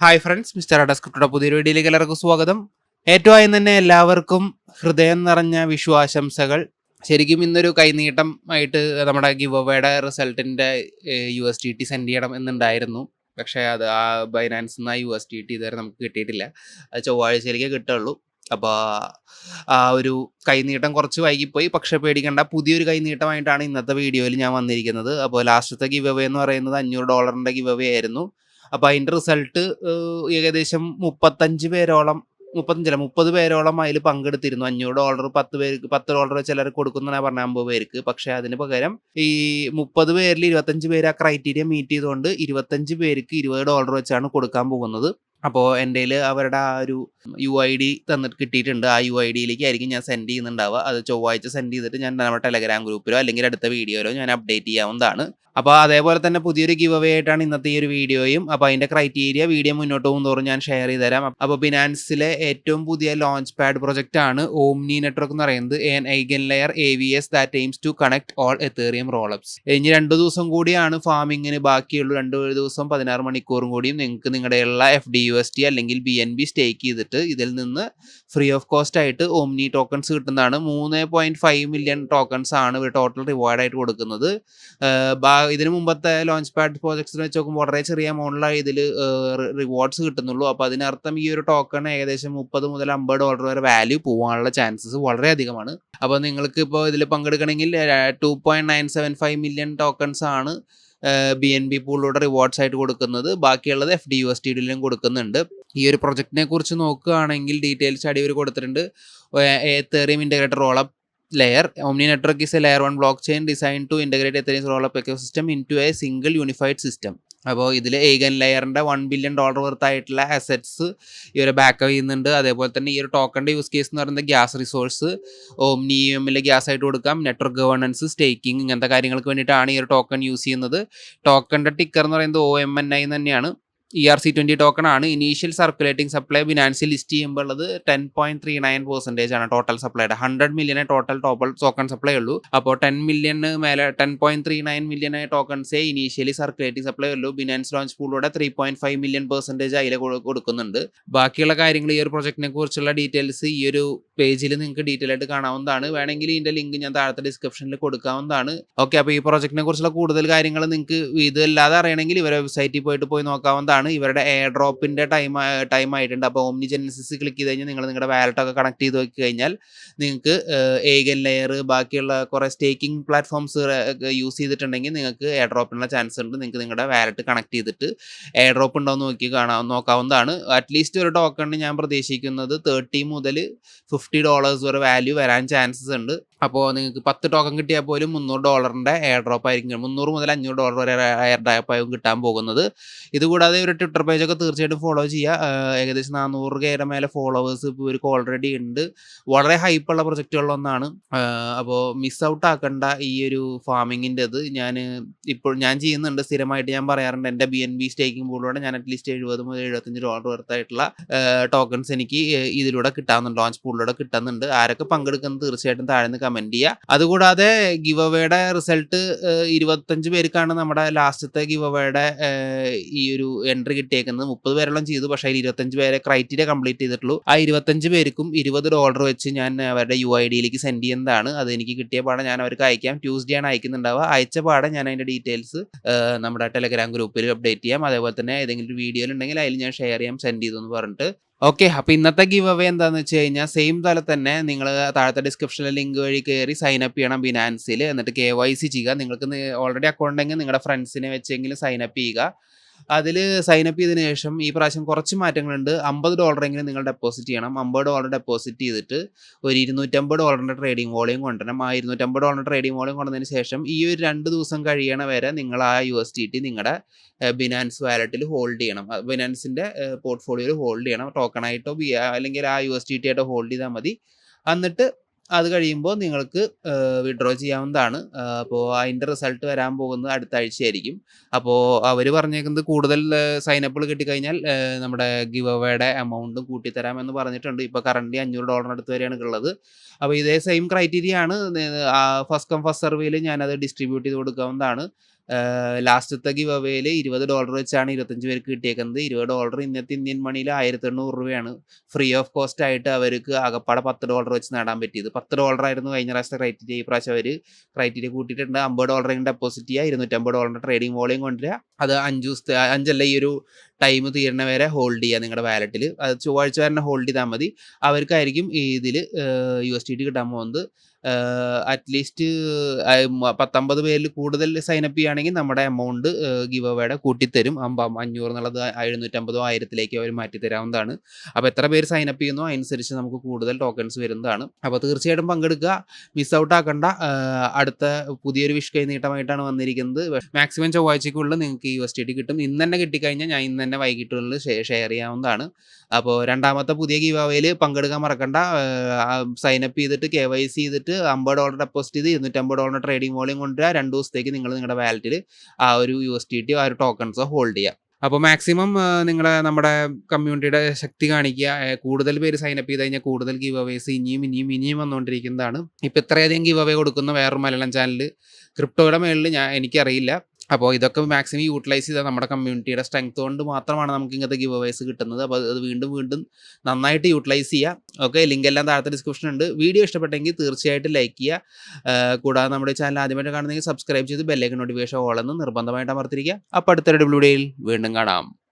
Hi friends mister അഡസ്ക്രിപ്റ്റയുടെ പുതിയൊരു വീഡിയോയിലേക്ക് എല്ലാവർക്കും സ്വാഗതം. ഏറ്റവും ആദ്യം തന്നെ എല്ലാവർക്കും ഹൃദയം നിറഞ്ഞ വിശ്വാശംസകൾ ശരിക്കും ഇന്നൊരു കൈനീട്ടം ആയിട്ട് നമ്മുടെ ഗിവ് അവയുടെ റിസൾട്ടിന്റെ U S T T send ചെയ്യണം എന്നുണ്ടായിരുന്നു. പക്ഷേ അത് ആ ബൈനാൻസിൽ നിന്ന് ആ യു എസ് ടി ടി ഇതുവരെ നമുക്ക് കിട്ടിയിട്ടില്ല. അത് ചൊവ്വാഴ്ചയിലേക്ക് കിട്ടുള്ളൂ അപ്പോൾ ആ ഒരു കൈനീട്ടം കുറച്ച് വൈകിപ്പോയി. പക്ഷേ പേടിക്കേണ്ട പുതിയൊരു കൈനീട്ടമായിട്ടാണ് ഇന്നത്തെ വീഡിയോയിൽ ഞാൻ വന്നിരിക്കുന്നത്. അപ്പോൾ ലാസ്റ്റത്തെ ഗിവ് അവേ എന്ന് പറയുന്നത് അഞ്ഞൂറ് ഡോളറിന്റെ ഗിവ് അവേ ആയിരുന്നു. അപ്പോൾ അതിന്റെ റിസൾട്ട് ഏകദേശം മുപ്പത്തഞ്ച് പേരോളം മുപ്പത്തഞ്ചല്ല മുപ്പത് പേരോളം അതിൽ പങ്കെടുത്തിരുന്നു. അഞ്ഞൂറ് ഡോളർ പത്ത് പേർക്ക് പത്ത് ഡോളർ ചിലർ കൊടുക്കുന്നതാണ് പറഞ്ഞ അമ്പത് പേർക്ക്. പക്ഷെ അതിന് പകരം ഈ മുപ്പത് പേരിൽ ഇരുപത്തഞ്ച് പേര് ആ ക്രൈറ്റീരിയ മീറ്റ് ചെയ്തുകൊണ്ട് ഇരുപത്തഞ്ച് പേർക്ക് ഇരുപത് ഡോളർ വെച്ചാണ് കൊടുക്കാൻ പോകുന്നത്. അപ്പോൾ എന്റെ അവരുടെ ആ ഒരു യു ഐ ഡി തന്നിട്ട് കിട്ടിയിട്ടുണ്ട്. ആ യു ഐ ഡിയിലേക്ക് ആയിരിക്കും ഞാൻ സെൻഡ് ചെയ്യുന്നുണ്ടാവുക. അത് ചൊവ്വാഴ്ച സെൻഡ് ചെയ്തിട്ട് ഞാൻ നമ്മുടെ ടെലഗ്രാം ഗ്രൂപ്പിലോ അല്ലെങ്കിൽ അടുത്ത വീഡിയോയിലോ ഞാൻ അപ്ഡേറ്റ് ചെയ്യാവുന്നതാണ്. അപ്പോൾ അതേപോലെ തന്നെ പുതിയൊരു ഗിവ് അവേ ആയിട്ടാണ് ഇന്നത്തെ ഈ ഒരു വീഡിയോയും. അപ്പോൾ അതിന്റെ ക്രൈറ്റീരിയ വീഡിയോ മുന്നോട്ട് പോകും തോറും ഞാൻ ഷെയർ ചെയ്ത് തരാം അപ്പോൾ ബിനാൻസിലെ ഏറ്റവും പുതിയ ലോഞ്ച് പാഡ് പ്രൊജക്റ്റ് ആണ് ഓംനി നെറ്റ്വർക്ക് എന്ന് പറയുന്നത്. An Eigen layer A V S that aims to connect all Ethereum rollups ഇനി രണ്ട് ദിവസം കൂടിയാണ് ഫാമിങ്ങിന് ബാക്കിയുള്ളൂ. രണ്ട് ദിവസം പതിനാറ് മണിക്കൂറും കൂടിയും നിങ്ങൾക്ക് നിങ്ങളുടെ എല്ലാ F D U S T അല്ലെങ്കിൽ ബി എൻ ബി സ്റ്റേക്ക് ചെയ്തിട്ട് ഇതിൽ നിന്ന് ഫ്രീ ഓഫ് കോസ്റ്റ് ആയിട്ട് ഓംനി ടോക്കൺസ് കിട്ടുന്നതാണ്. മൂന്ന് പോയിന്റ് ഫൈവ് മില്യൺ ടോക്കൺസ് ആണ് ടോട്ടൽ റിവാർഡ് ആയിട്ട് കൊടുക്കുന്നത്. ഇതിനു മുമ്പത്തെ ലോഞ്ച് പാഡ് പ്രോജക്ട്സിന് വെച്ച് നോക്കുമ്പോൾ വളരെ ചെറിയ എമൗണ്ടിലാണ് ഇതിൽ റിവാർഡ്സ് കിട്ടുന്നുള്ളൂ. അപ്പോൾ അതിനർത്ഥം ഈ ഒരു ടോക്കൺ ഏകദേശം മുപ്പത് മുതൽ അമ്പത് ഡോളർ വരെ വാല്യൂ പോകാനുള്ള ചാൻസസ് വളരെ അധികമാണ്. അപ്പോൾ നിങ്ങൾക്ക് ഇപ്പോൾ ഇതിൽ പങ്കെടുക്കണമെങ്കിൽ two point nine seven five million tokens ആണ് ബി എൻ ബി പൂളിലൂടെ റിവാർഡ്സ് ആയിട്ട് കൊടുക്കുന്നത്. ബാക്കിയുള്ളത് F D U S T ഡിയിലും കൊടുക്കുന്നുണ്ട്. ഈ ഒരു പ്രൊജക്റ്റിനെ കുറിച്ച് നോക്കുകയാണെങ്കിൽ ഡീറ്റെയിൽസ് അടിവർ കൊടുത്തിട്ടുണ്ട്. Ethereum integrator rollup layer. Is a layer a layer 1 blockchain designed to integrate rollup ecosystem into a single unified system. അപ്പോൾ ഇതിൽ ഏഗൻ ലെയറിന്റെ വൺ ബില്യൺ ഡോളർ വർത്ത് ആയിട്ടുള്ള അസറ്റ്സ് ഇവരെ ബാക്കപ്പ് ചെയ്യുന്നുണ്ട്. അതേപോലെ തന്നെ ഈ ഒരു ടോക്കണിന്റെ യൂസ് കേസ് എന്ന് പറയുന്നത് ഗ്യാസ് റിസോഴ്സ് ഓംനി എമ്മിലെ ഗ്യാസ് ആയിട്ട് കൊടുക്കാം. നെറ്റ്വർക്ക് ഗവേണൻസ് സ്റ്റേക്കിംഗ് ഇങ്ങനത്തെ കാര്യങ്ങൾക്ക് വേണ്ടിയിട്ടാണ് ഈ ഒരു ടോക്കൺ യൂസ് ചെയ്യുന്നത്. ടോക്കണിന്റെ ടിക്കർ എന്ന് പറയുന്നത് ഒ എം എൻ ഐ തന്നെയാണ്. E R C twenty token ആണ് ഇനീഷ്യൽ സർക്കുലേറ്റിംഗ് സപ്ലൈ ബിനാൻസിൽ ലിസ്റ്റ് ചെയ്യുമ്പോൾ ഉള്ളത് ten point three nine percentage ആണ് ടോട്ടൽ സപ്ലൈയുടെ ഹൺഡ്രഡ് മില്യനെ ടോട്ടൽ ടോപ്പൽ ടോക്കൺ സപ്ലൈ ഉള്ളൂ. അപ്പോൾ ടെൻ മില്യന് മേലെ ten point three nine million ടോക്കൺസേ initially circulating supply ഉള്ളൂ. Binance launch പൂളിലൂടെ three point five million percentage അതിൽ കൊടുക്കുന്നുണ്ട്. ബാക്കിയുള്ള കാര്യങ്ങൾ ഈ ഒരു പ്രൊജക്റ്റിനെ കുറിച്ചുള്ള ഡീറ്റെയിൽസ് ഈ ഒരു പേജിൽ നിങ്ങൾക്ക് ഡീറ്റെയിൽ ആയിട്ട് കാണാവുന്നതാണ്. വേണമെങ്കിൽ ഇതിന്റെ ലിങ്ക് ഞാൻ താഴത്തെ ഡിസ്ക്രിപ്ഷനിൽ കൊടുക്കാവുന്നതാണ്. ഓക്കെ അപ്പോൾ ഈ പ്രൊജക്റ്റിനെ കുറിച്ചുള്ള കൂടുതൽ കാര്യങ്ങൾ നിങ്ങൾക്ക് ഇതല്ലാതെ അറിയണമെങ്കിൽ ഇവരെ വെബ്സൈറ്റിൽ പോയിട്ട് പോയി നോക്കാവുന്നതാണ്. ഇവരുടെ എയർ ഡ്രോപ്പിന്റെ ടൈം ടൈം ആയിട്ടുണ്ട്. അപ്പോൾ ഓംനി ജെനസിസ് ക്ലിക്ക് ചെയ്ത് കഴിഞ്ഞാൽ നിങ്ങൾ നിങ്ങളുടെ വാലറ്റൊക്കെ കണക്ട് ചെയ്ത് നോക്കി കഴിഞ്ഞാൽ നിങ്ങൾക്ക് ഏഗൻ ലെയർ ബാക്കിയുള്ള കുറേ സ്റ്റേക്കിംഗ് പ്ലാറ്റ്ഫോംസ് യൂസ് ചെയ്തിട്ടുണ്ടെങ്കിൽ നിങ്ങൾക്ക് എയർ ഡ്രോപ്പിനുള്ള ചാൻസ് ഉണ്ട്. നിങ്ങൾക്ക് നിങ്ങളുടെ വാലറ്റ് കണക്ട് ചെയ്തിട്ട് എയർ ഡ്രോപ്പ് ഉണ്ടോ എന്ന് നോക്കി കാണാൻ നോക്കാവുന്നതാണ്. അറ്റ്ലീസ്റ്റ് ഒരു ടോക്കണിന് ഞാൻ പ്രതീക്ഷിക്കുന്നത് തേർട്ടി മുതൽ ഫിഫ്റ്റി ഡോളേഴ്സ് വരെ വാല്യൂ വരാൻ ചാൻസസ് ഉണ്ട്. അപ്പോൾ നിങ്ങൾക്ക് പത്ത് ടോക്കൺ കിട്ടിയാൽ പോലും മുന്നൂറ് ഡോളറിന്റെ എയർ ഡ്രോപ്പ് ആയിരിക്കും. മുന്നൂറ് മുതൽ അഞ്ഞൂറ് ഡോളർ വരെ എയർ ഡ്രോപ്പ് ആയിരിക്കും കിട്ടാൻ പോകുന്നത്. ഇതുകൂടാതെ ഒരു ട്വിറ്റർ പേജൊക്കെ തീർച്ചയായിട്ടും ഫോളോ ചെയ്യുക. ഏകദേശം നാനൂറ് കെയുടെ മേലെ ഫോളോവേഴ്സ് ഇപ്പോൾ ഇവർക്ക് ഓൾറെഡി ഉണ്ട്. വളരെ ഹൈപ്പുള്ള പ്രൊജക്റ്റുകളിലൊന്നാണ് അപ്പോൾ മിസ് ഔട്ട് ആക്കേണ്ട ഈ ഒരു ഫാമിങ്ങിന്റെത് ഞാൻ ഇപ്പോൾ ഞാൻ ചെയ്യുന്നുണ്ട്. സ്ഥിരമായിട്ട് ഞാൻ പറയാറുണ്ട്. എന്റെ ബി എൻ ബി സ്റ്റേക്കിംഗ് പോലൂടെ ഞാൻ അറ്റ്ലീസ്റ്റ് എഴുപത് മുതൽ എഴുപത്തഞ്ച് ഡോളർ വർത്തായിട്ടുള്ള ടോക്കൺസ് എനിക്ക് ഇതിലൂടെ കിട്ടാവുന്നുണ്ട് ലോഞ്ച് പൂളിലൂടെ കിട്ടുന്നുണ്ട്. ആരൊക്കെ പങ്കെടുക്കുന്നത് തീർച്ചയായിട്ടും താഴെ നിന്ന് കമന്റ് ചെയ്യുക അതുകൂടാതെ ഗിവ് അവയുടെ റിസൾട്ട് ഇരുപത്തഞ്ച് പേർക്കാണ് നമ്മുടെ ലാസ്റ്റത്തെ ഗിവ് അവയുടെ ഈ ഒരു എൻട്രി കിട്ടിയേക്കുന്നത്. മുപ്പത് പേരെല്ലാം ചെയ്തു പക്ഷേ അതിൽ ഇരുപത്തഞ്ച് പേരെ ക്രൈറ്റീരിയ കംപ്ലീറ്റ് ചെയ്തിട്ടുള്ളൂ. ആ ഇരുപത്തഞ്ച് പേർക്കും ഇരുപത് ഡോളർ വെച്ച് ഞാൻ അവരുടെ യു ഐ ഡിയിലേക്ക് സെൻഡ് ചെയ്യുന്നതാണ്. അത് എനിക്ക് കിട്ടിയ പാടെ ഞാൻ അവർക്ക് അയക്കാം. ട്യൂസ്ഡേ ആണ് അയക്കുന്നുണ്ടാവുക. അയച്ച പാടെ ഞാൻ അതിന്റെ ഡീറ്റെയിൽസ് നമ്മുടെ ടെലഗ്രാം ഗ്രൂപ്പിൽ അപ്ഡേറ്റ് ചെയ്യാം. അതേപോലെ തന്നെ ഏതെങ്കിലും വീഡിയോയിൽ ഉണ്ടെങ്കിൽ അതിൽ ഞാൻ ഷെയർ ചെയ്യാം സെൻഡ് ചെയ്തു എന്ന് പറഞ്ഞിട്ട്. ഓക്കെ അപ്പോൾ ഇന്നത്തെ ഗീവ് അവേ എന്താണെന്ന് വെച്ച് കഴിഞ്ഞാൽ സെയിം തല തന്നെ നിങ്ങൾ താഴത്തെ ഡിസ്ക്രിപ്ഷനിലെ ലിങ്ക് വഴി കയറി സൈൻ അപ്പ് ചെയ്യണം ബിനാൻസിൽ എന്നിട്ട് കെ വൈ സി ചെയ്യുക. നിങ്ങൾക്ക് ഓൾറെഡി അക്കൗണ്ട് ഉണ്ടെങ്കിൽ നിങ്ങളുടെ ഫ്രണ്ട്സിനെ വെച്ചെങ്കിലും സൈൻ അപ്പ് ചെയ്യുക. അതിൽ സൈൻ അപ്പ് ചെയ്തതിന് ശേഷം ഈ പ്രാവശ്യം കുറച്ച് മാറ്റങ്ങളുണ്ട്. അമ്പത് ഡോളറെങ്കിലും നിങ്ങൾ ഡെപ്പോസിറ്റ് ചെയ്യണം. അമ്പത് ഡോളർ ഡെപ്പോസിറ്റ് ചെയ്തിട്ട് ഒരു ഇരുന്നൂറ്റമ്പത് ഡോളറിന്റെ ട്രേഡിംഗ് വോളിയം കൊണ്ടുവരണം. ആ ഇരുന്നൂറ്റമ്പത് ഡോളറിന്റെ ട്രേഡിംഗ് വോളിയം കൊണ്ടുവന്നതിന് ശേഷം ഈ ഒരു രണ്ട് ദിവസം കഴിയണ വരെ നിങ്ങൾ ആ യു എസ് ടി ടി നിങ്ങളുടെ ബിനാൻസ് വാലറ്റിൽ ഹോൾഡ് ചെയ്യണം ബിനാൻസിന്റെ പോർട്ട്ഫോളിയോയിൽ ഹോൾഡ് ചെയ്യണം. ടോക്കണായിട്ടോ അല്ലെങ്കിൽ ആ യു എസ് ടി ടി ആയിട്ടോ ഹോൾഡ് ചെയ്താൽ മതി. എന്നിട്ട് അത് കഴിയുമ്പോൾ നിങ്ങൾക്ക് വിഡ്രോ ചെയ്യാവുന്നതാണ്. അപ്പോൾ അതിന്റെ റിസൾട്ട് വരാൻ പോകുന്നത് അടുത്ത ആഴ്ചയായിരിക്കും. അപ്പോൾ അവർ പറഞ്ഞേക്കുന്നത് കൂടുതൽ സൈനപ്പുകൾ കിട്ടിക്കഴിഞ്ഞാൽ നമ്മുടെ ഗിവ് അവയുടെ എമൗണ്ടും കൂട്ടിത്തരാമെന്ന് പറഞ്ഞിട്ടുണ്ട്. ഇപ്പോൾ കറന്റ് അഞ്ഞൂറ് ഡോളറിനടുത്ത് വരെയാണ് ഉള്ളത് അപ്പോൾ ഇതേ സെയിം ക്രൈറ്റീരിയ ആണ് ഫസ്റ്റ് കം ഫസ്റ്റ് സർവേയിൽ ഞാനത് ഡിസ്ട്രിബ്യൂട്ട് ചെയ്ത് കൊടുക്കാവുന്നതാണ്. ലാസ്റ്റത്തെ ഗിവ് അവേയിൽ ഇരുപത് ഡോളർ വെച്ചാണ് ഇരുപത്തഞ്ച് പേർക്ക് കിട്ടിയേക്കുന്നത്. ഇരുപത് ഡോളർ ഇന്നത്തെ ഇന്ത്യൻ മണിയിൽ ആയിരത്തി എണ്ണൂറ് രൂപയാണ്. ഫ്രീ ഓഫ് കോസ്റ്റ് ആയിട്ട് അവർക്ക് ആകപ്പാടെ പത്ത് ഡോളർ വെച്ച് നേടാൻ പറ്റിയത്. പത്ത് ഡോളർ ആയിരുന്നു കഴിഞ്ഞ പ്രാവശ്യത്തെ ക്രൈറ്റീരിയ ഈ പ്രാവശ്യം അവർ ക്രൈറ്റീരിയ കൂട്ടിയിട്ടുണ്ട്. അമ്പത് ഡോളറിന് ഡെപ്പോസിറ്റ് ചെയ്യുക ഇരുന്നൂറ്റമ്പത് ഡോളറിന്റെ ട്രേഡിംഗ് വോളിയം കൊണ്ടുവരിക. അത് അഞ്ച് ദിവസത്തെ അഞ്ചല്ല ഈ ഒരു ടൈം തീരണ വരെ ഹോൾഡ് ചെയ്യുക നിങ്ങളുടെ വാലറ്റിൽ അത് ചൊവ്വാഴ്ച വരെ ഹോൾഡ് ചെയ്താൽ മതി. അവർക്കായിരിക്കും ഇതിൽ യു എസ് ടി ടി കിട്ടാൻ പോകുന്നത് അറ്റ്ലീസ്റ്റ് പത്തൊമ്പത് പേരിൽ കൂടുതൽ സൈനപ്പ് ചെയ്യുകയാണെങ്കിൽ നമ്മുടെ എമൗണ്ട് ഗിവ് അവയുടെ കൂട്ടിത്തരും. അമ്പം അഞ്ഞൂറ് എന്നുള്ളത് എഴുന്നൂറ്റമ്പതോ ആയിരത്തിലേക്ക് അവർ മാറ്റി തരാവുന്നതാണ് അപ്പോൾ എത്ര പേര് സൈനപ്പ് ചെയ്യുന്നു അതിനനുസരിച്ച് നമുക്ക് കൂടുതൽ ടോക്കൺസ് വരുന്നതാണ്. അപ്പോൾ തീർച്ചയായിട്ടും പങ്കെടുക്കുക. മിസ് ഔട്ട് ആക്കേണ്ട. അടുത്ത പുതിയൊരു വിഷ് കൈനീട്ടമായിട്ടാണ് വന്നിരിക്കുന്നത്. മാക്സിമം ചൊവ്വാഴ്ചയ്ക്കുള്ളിൽ നിങ്ങൾക്ക് യു എസ് ടി ടി കിട്ടും. ഇന്ന് തന്നെ കിട്ടിക്കഴിഞ്ഞാൽ ഞാൻ ഇന്ന് തന്നെ വൈകിട്ടുള്ളിൽ ഷെയർ ചെയ്യാവുന്നതാണ്. അപ്പോൾ രണ്ടാമത്തെ പുതിയ ഗീവ് അവേയിൽ പങ്കെടുക്കാൻ മറക്കണ്ട. സൈനപ്പ് ചെയ്തിട്ട് കെ വൈ സി ചെയ്തിട്ട് അമ്പത് ഡോളർ ഡെപ്പോസിറ്റ് ചെയ്ത് ഇരുന്നൂറ്റമ്പത് ഡോളർ ട്രേഡിംഗ് വോളിയം കൊണ്ടുവരിക രണ്ട് ദിവസത്തേക്ക് നിങ്ങൾ നിങ്ങളുടെ വാലറ്റിൽ ആ ഒരു യു എസ് ടി ടി ആ ഒരു ടോക്കൺസ് ഹോൾഡ് ചെയ്യുക അപ്പോൾ മാക്സിമം നിങ്ങളെ നമ്മുടെ കമ്മ്യൂണിറ്റിയുടെ ശക്തി കാണിക്കുക. കൂടുതൽ പേര് സൈനപ്പ് ചെയ്ത് കഴിഞ്ഞാൽ കൂടുതൽ ഗീവ് അവേസ് ഇനിയും ഇനിയും ഇനിയും വന്നുകൊണ്ടിരിക്കുന്നതാണ് ഇപ്പോൾ ഇത്രയധികം ഗീവ് അവേ കൊടുക്കുന്ന വേറൊരു മലയാളം ചാനൽ ക്രിപ്റ്റോയുടെ മേളിൽ ഞാൻ എനിക്കറിയില്ല. അപ്പോൾ ഇതൊക്കെ മാക്സിമം യൂട്ടിലൈസ് ചെയ്താൽ നമ്മുടെ കമ്മ്യൂണിറ്റിയുടെ സ്ട്രെങ്ത് കൊണ്ട് മാത്രമാണ് നമുക്ക് ഇങ്ങനത്തെ ഗിവ് അവേസ് കിട്ടുന്നത്. അപ്പോൾ അത് വീണ്ടും വീണ്ടും നന്നായിട്ട് യൂട്ടിലൈസ് ചെയ്യുക. ഓക്കെ ലിങ്ക് എല്ലാം താഴത്തെ ഡിസ്ക്രിപ്ഷൻ ഉണ്ട്. വീഡിയോ ഇഷ്ടപ്പെട്ടെങ്കിൽ തീർച്ചയായിട്ടും ലൈക്ക് ചെയ്യുക. കൂടാതെ നമ്മുടെ ചാനൽ ആദ്യമായിട്ട് കാണുന്നെങ്കിൽ സബ്സ്ക്രൈബ് ചെയ്ത് ബെല്ലേക്ക് നോട്ടിഫിക്കേഷൻ ഓളെന്ന് നിർബന്ധമായിട്ട് അമർത്തിരിക്കുക അപ്പോൾ അടുത്തൊരു വീഡിയോയിൽ വീണ്ടും കാണാം.